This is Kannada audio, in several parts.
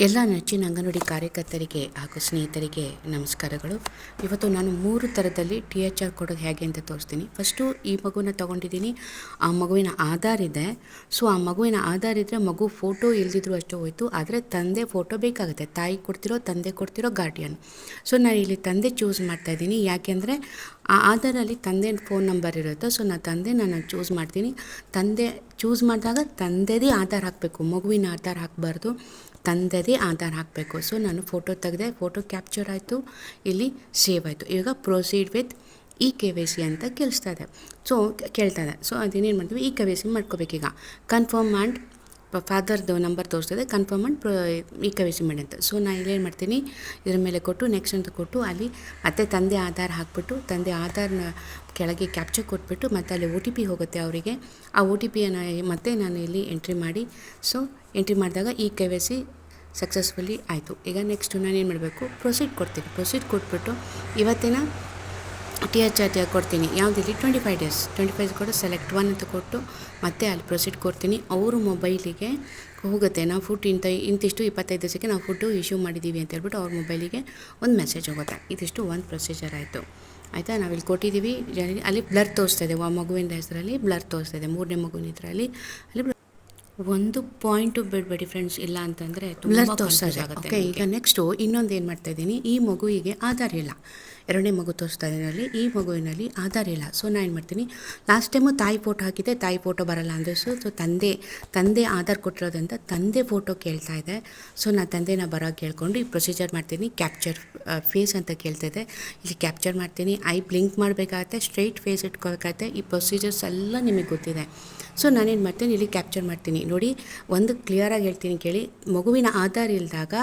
ಎಲ್ಲ ನೆಚ್ಚಿನ ಅಂಗನವಾಡಿ ಕಾರ್ಯಕರ್ತರಿಗೆ ಹಾಗೂ ಸ್ನೇಹಿತರಿಗೆ ನಮಸ್ಕಾರಗಳು. ಇವತ್ತು ನಾನು ಮೂರು ಥರದಲ್ಲಿ ಟಿ ಎಚ್ ಆರ್ ಕೊಡೋದು ಹೇಗೆ ಅಂತ ತೋರಿಸ್ತೀನಿ. ಫಸ್ಟು ಈ ಮಗುವಿನ ತೊಗೊಂಡಿದ್ದೀನಿ. ಆ ಮಗುವಿನ ಆಧಾರ್ ಇದೆ. ಸೊ, ಆ ಮಗುವಿನ ಆಧಾರ್ ಇದ್ದರೆ ಮಗು ಫೋಟೋ ಇಲ್ದಿದ್ರು ಅಷ್ಟೇ ಹೋಯಿತು. ಆದರೆ ತಂದೆ ಫೋಟೋ ಬೇಕಾಗುತ್ತೆ. ತಾಯಿ ಕೊಡ್ತಿರೋ, ತಂದೆ ಕೊಡ್ತಿರೋ ಗಾರ್ಡಿಯನ್ ಸೊ ನಾನು ಇಲ್ಲಿ ತಂದೆ ಚೂಸ್ ಮಾಡ್ತಾಯಿದ್ದೀನಿ ಯಾಕೆಂದರೆ ಆ ಆಧಾರಲ್ಲಿ ತಂದೆ ಫೋನ್ ನಂಬರ್ ಇರುತ್ತೆ. ಸೊ ನಾನು ತಂದೆ ನಾನು ಚೂಸ್ ಮಾಡ್ತೀನಿ. ತಂದೆ ಚೂಸ್ ಮಾಡಿದಾಗ ತಂದೆದೇ ಆಧಾರ್ ಹಾಕಬೇಕು. ಮಗುವಿನ ಆಧಾರ್ ಹಾಕಬಾರ್ದು. ತಂದೆದೇ ಆಧಾರ್ ಹಾಕಬೇಕು. ಸೊ ನಾನು ಫೋಟೋ ತೆಗೆದೆ ಫೋಟೋ ಕ್ಯಾಪ್ಚರ್ ಆಯಿತು. ಇಲ್ಲಿ ಸೇವ್ ಆಯಿತು. ಈಗ proceed with E K Y C ಅಂತ ಕೇಳಿಸ್ತಾ ಇದೆ. ಸೊ ಕೇಳ್ತಾ ಇದೆ. ಸೊ ಅದೇನೇನು ಮಾಡ್ತೀವಿ? ಇ ಕೆ ವೈ ಸಿ ಮಾಡ್ಕೋಬೇಕೀಗ. ಕನ್ಫರ್ಮ್ ಆ್ಯಂಡ್ ಫಾದರ್ದು ನಂಬರ್ ತೋರಿಸ್ತದೆ. ಕನ್ಫರ್ಮ್ ಮಾಡಿ ಪ್ರೊ ಇ ಕೆ ವೈ ಸಿ ಮಾಡಿ ಅಂತ. ಸೊ ನಾನು ಇಲ್ಲೇನು ಮಾಡ್ತೀನಿ, ಇದ್ರ ಮೇಲೆ ಕೊಟ್ಟು ನೆಕ್ಸ್ಟ್ ಅಂತ ಕೊಟ್ಟು, ಅಲ್ಲಿ ಮತ್ತೆ ತಂದೆ ಆಧಾರ್ ಹಾಕ್ಬಿಟ್ಟು, ತಂದೆ ಆಧಾರ್ನ ಕೆಳಗೆ ಕ್ಯಾಪ್ಚರ್ ಕೊಟ್ಬಿಟ್ಟು, ಮತ್ತೆ ಅಲ್ಲಿ ಒ ಟಿ ಪಿ ಹೋಗುತ್ತೆ ಅವರಿಗೆ. ಆ ಒ ಟಿ ಪಿಯನ್ನು ಮತ್ತೆ ನಾನು ಇಲ್ಲಿ ಎಂಟ್ರಿ ಮಾಡಿ. ಸೊ ಎಂಟ್ರಿ ಮಾಡಿದಾಗ ಈ ಕೆ ವೈ ಸಿ ಸಕ್ಸಸ್ಫುಲಿ ಆಯಿತು. ಈಗ ನೆಕ್ಸ್ಟು ನಾನು ಏನು ಮಾಡಬೇಕು? ಪ್ರೊಸೀಡ್ ಕೊಡ್ತೀನಿ. ಪ್ರೊಸೀಡ್ ಕೊಟ್ಬಿಟ್ಟು, ಇವತ್ತಿನ ಟಿ ಎಚ್ ಆರ್ ಟಿ ಕೊಡ್ತೀನಿ. ಯಾವುದಿಲ್ಲ? Twenty five days twenty five ಕೂಡ ಸೆಲೆಕ್ಟ್ ಒನ್ ಅಂತ ಕೊಟ್ಟು ಮತ್ತೆ ಅಲ್ಲಿ ಪ್ರೊಸೀಡ್ ಕೊಡ್ತೀನಿ. ಅವರು ಮೊಬೈಲಿಗೆ ಹೋಗುತ್ತೆ. ನಾವು ಫುಡ್ ಇಂಥ ಇಂತಿಷ್ಟು ಇಪ್ಪತ್ತೈದು ದಿವಸಕ್ಕೆ ನಾವು ಫುಡ್ಡು ಇಶ್ಯೂ ಮಾಡಿದ್ದೀವಿ ಅಂತ ಹೇಳ್ಬಿಟ್ಟು ಅವ್ರ ಮೊಬೈಲಿಗೆ ಒಂದು ಮೆಸೇಜ್ ಹೋಗುತ್ತೆ. ಇದಿಷ್ಟು ಒಂದು ಪ್ರೊಸೀಜರ್ ಆಯಿತು. ಆಯಿತಾ? ನಾವಿಲ್ಲಿ ಕೊಟ್ಟಿದ್ದೀವಿ. ಅಲ್ಲಿ ಬ್ಲರ್ ತೋರಿಸ್ತಾ ಇದೆ ಆ ಮಗುವಿನ ಹೆಸರಲ್ಲಿ ಬ್ಲರ್ ತೋರಿಸ್ತಾ ಇದೆ ಮೂರನೇ ಮಗುವಿನ ಇದರಲ್ಲಿ ಅಲ್ಲಿ ಒಂದು ಪಾಯಿಂಟು ಬಿಡ್ಬೇಡಿ ಫ್ರೆಂಡ್ಸ್ ಇಲ್ಲ ಅಂತಂದರೆ ತುಂಬ ಓಕೆ ಈಗ ನೆಕ್ಸ್ಟು ಇನ್ನೊಂದು ಏನು ಮಾಡ್ತಾ ಇದ್ದೀನಿ? ಈ ಮಗುವಿಗೆ ಆಧಾರ್ ಇಲ್ಲ. ಎರಡನೇ ಮಗು ತೋರಿಸ್ತಾ ಇದ್ದೀನಿ ಅಲ್ಲಿ. ಈ ಮಗುವಿನಲ್ಲಿ ಆಧಾರ್ ಇಲ್ಲ. ಸೊ ನಾನು ಏನು ಮಾಡ್ತೀನಿ? ಲಾಸ್ಟ್ ಟೈಮು ತಾಯಿ ಫೋಟೋ ಹಾಕಿದ್ದೆ, ತಾಯಿ ಫೋಟೋ ಬರಲ್ಲ ಅಂದರೆ ಸೊ ಸೊ ತಂದೆ ತಂದೆ ಆಧಾರ್ ಕೊಟ್ಟಿರೋದ್ರಿಂದ ತಂದೆ ಫೋಟೋ ಕೇಳ್ತಾ ಇದೆ. ಸೊ ನಾನು ತಂದೆನ ಬರೋ ಕೇಳ್ಕೊಂಡು ಈ ಪ್ರೊಸೀಜರ್ ಮಾಡ್ತೀನಿ. ಕ್ಯಾಪ್ಚರ್ ಫೇಸ್ ಅಂತ ಕೇಳ್ತಿದೆ ಇಲ್ಲಿ ಕ್ಯಾಪ್ಚರ್ ಮಾಡ್ತೀನಿ. ಐ ಬ್ಲಿಂಕ್ ಮಾಡಬೇಕಾಗತ್ತೆ ಸ್ಟ್ರೈಟ್ ಫೇಸ್ ಇಟ್ಕೋಬೇಕಾಗತ್ತೆ. ಈ ಪ್ರೊಸೀಜರ್ಸ್ ಎಲ್ಲ ನಿಮಗೆ ಗೊತ್ತಿದೆ. ಸೊ ನಾನೇನು ಮಾಡ್ತೀನಿ? ಇಲ್ಲಿ ಕ್ಯಾಪ್ಚರ್ ಮಾಡ್ತೀನಿ. ನೋಡಿ, ಒಂದು ಕ್ಲಿಯರಾಗಿ ಹೇಳ್ತೀನಿ ಕೇಳಿ. ಮಗುವಿನ ಆಧಾರ್ ಇಲ್ದಾಗ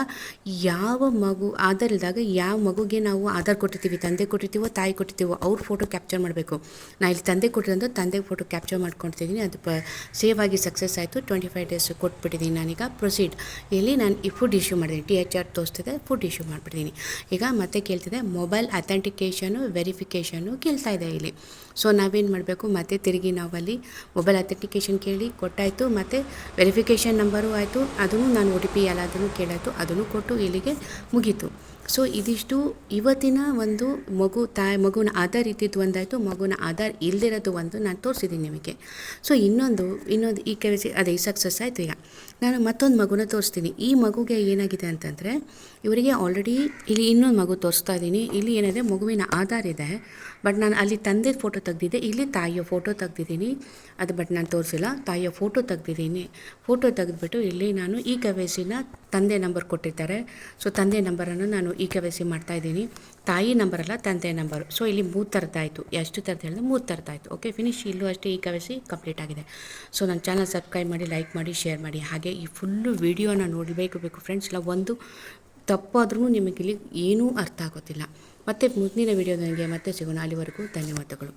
ಯಾವ ಮಗು ಆಧಾರ್ ಇಲ್ದಾಗ ಯಾವ ಮಗುಗೆ ನಾವು ಆಧಾರ್ ಕೊಟ್ಟಿರ್ತೀವಿ? ತಂದೆ ಕೊಟ್ಟಿರ್ತೀವೋ, ತಾಯಿ ಕೊಟ್ಟಿರ್ತೀವೋ, ಅವ್ರ ಫೋಟೋ ಕ್ಯಾಪ್ಚರ್ ಮಾಡಬೇಕು. ನಾ ಇಲ್ಲಿ ತಂದೆ ಕೊಟ್ಟಿರೋದು, ತಂದೆ ಫೋಟೋ ಕ್ಯಾಪ್ಚರ್ ಮಾಡ್ಕೊಳ್ತಿದ್ದೀನಿ ಅದು ಪ ಸೇವ್ ಆಗಿ ಸಕ್ಸಸ್ ಆಯಿತು. ಟ್ವೆಂಟಿ ಫೈವ್ ಡೇಸ್ ಕೊಟ್ಬಿಟ್ಟಿದ್ದೀನಿ ನಾನೀಗ. ಪ್ರೊಸೀಡ್ ಇಲ್ಲಿ ನಾನು ಈ ಫುಡ್ ಇಶ್ಯೂ ಮಾಡಿದ್ದೀನಿ ಟಿ ಎಚ್ ಆರ್ ತೋರಿಸ್ತಿದೆ ಫುಡ್ ಇಶ್ಯೂ ಮಾಡಿಬಿಟ್ಟಿದ್ದೀನಿ. ಈಗ ಮತ್ತೆ ಕೇಳ್ತಿದೆ ಮೊಬೈಲ್ ಅಥೆಂಟಿಕೇಷನು ವೆರಿಫಿಕೇಷನು ಕೇಳ್ತಾ ಇದೆ ಇಲ್ಲಿ. ಸೊ ನಾವೇನು ಮಾಡಬೇಕು? ಮತ್ತೆ ತಿರುಗಿ ನಾವಲ್ಲಿ ಮೊಬೈಲ್ ಅಥೆಂಟಿಕೇಷನ್ ಕೇಳಿ ಕೊಟ್ಟಾಯಿತು. ಮತ್ತು ವೆರಿಫಿಕೇಷನ್ ನಂಬರು ಆಯಿತು. ಅದನ್ನು ನಾನು ಒ ಟಿ ಪಿ ಎಲ್ಲದನ್ನು ಕೇಳಾಯಿತು. ಅದನ್ನು ಕೊಟ್ಟು ಇಲ್ಲಿಗೆ ಮುಗೀತು. ಸೊ ಇದಿಷ್ಟು ಇವತ್ತಿನ ಒಂದು ಮಗು ತಾಯಿ ಮಗುವಿನ ಆಧಾರ್ ಇದ್ದಿದ್ದು ಒಂದಾಯಿತು ಮಗುವಿನ ಆಧಾರ್ ಇಲ್ದಿರೋದು ಒಂದು ನಾನು ತೋರಿಸಿದ್ದೀನಿ ನಿಮಗೆ. ಸೊ ಇನ್ನೊಂದು ಇನ್ನೊಂದು ಈ ಕೆ ಸಿ, ಅದೇ ಸಕ್ಸಸ್ ಆಯಿತು ಈಗ. ನಾನು ಮತ್ತೊಂದು ಮಗುನ ತೋರಿಸ್ತೀನಿ. ಈ ಮಗುಗೆ ಏನಾಗಿದೆ ಅಂತಂದರೆ, ಇವರಿಗೆ ಆಲ್ರೆಡಿ ಇಲ್ಲಿ ಇನ್ನೊಂದು ಮಗು ತೋರಿಸ್ತಾ ಇದ್ದೀನಿ. ಇಲ್ಲಿ ಏನಿದೆ, ಮಗುವಿನ ಆಧಾರ್ ಇದೆ ಬಟ್ ನಾನು ಅಲ್ಲಿ ತಂದೆ ಫೋಟೋ ತೆಗ್ದಿದ್ದೆ. ಇಲ್ಲಿ ತಾಯಿಯ ಫೋಟೋ ತೆಗ್ದಿದ್ದೀನಿ. ಅದು ಬಟ್ ನಾನು ತೋರಿಸಿಲ್ಲ. ತಾಯಿಯ ಫೋಟೋ ತೆಗ್ದಿದ್ದೀನಿ. ಫೋಟೋ ತೆಗೆದ್ಬಿಟ್ಟು ಇಲ್ಲಿ ನಾನು ಈ ಕೆ ವೈ ತಂದೆ ನಂಬರ್ ಕೊಟ್ಟಿದ್ದಾರೆ ಸೊ ತಂದೆ ನಂಬರನ್ನು ನಾನು ಈ ಕೆ ವೈ ಸಿ ಮಾಡ್ತಾಯಿದ್ದೀನಿ ತಾಯಿ ನಂಬರಲ್ಲ ತಂದೆ ನಂಬರು. ಸೊ ಇಲ್ಲಿ ಮೂರು ಥರದ್ದಾಯಿತು ಎಷ್ಟು ಥರದ್ದು ಹೇಳಿದ್ರೆ ಮೂರು ಥರದ್ದಾಯಿತು ಓಕೆ ಫಿನಿಶ್ ಇಲ್ಲೂ ಅಷ್ಟೇ ಈ ಕವಸಿ ಕಂಪ್ಲೀಟ್ ಆಗಿದೆ. ಸೊ ನನ್ನ ಚಾನಲ್ ಸಬ್ಸ್ಕ್ರೈಬ್ ಮಾಡಿ ಲೈಕ್ ಮಾಡಿ ಶೇರ್ ಮಾಡಿ. ಹಾಗೆ ಈ ಫುಲ್ಲು ವೀಡಿಯೋನ ನೋಡಬೇಕು, ಬೇಕು ಫ್ರೆಂಡ್ಸ್ ಇಲ್ಲ ಒಂದು ತಪ್ಪಾದ್ರೂ ನಿಮಗೆ ಇಲ್ಲಿ ಏನೂ ಅರ್ಥ ಆಗೋದಿಲ್ಲ. ಮತ್ತು ಮುಂದಿನ ವೀಡಿಯೋದೊಂದಿಗೆ ಮತ್ತೆ ಸಿಗೋಣ. ಅಲ್ಲಿವರೆಗೂ ಧನ್ಯವಾದಗಳು.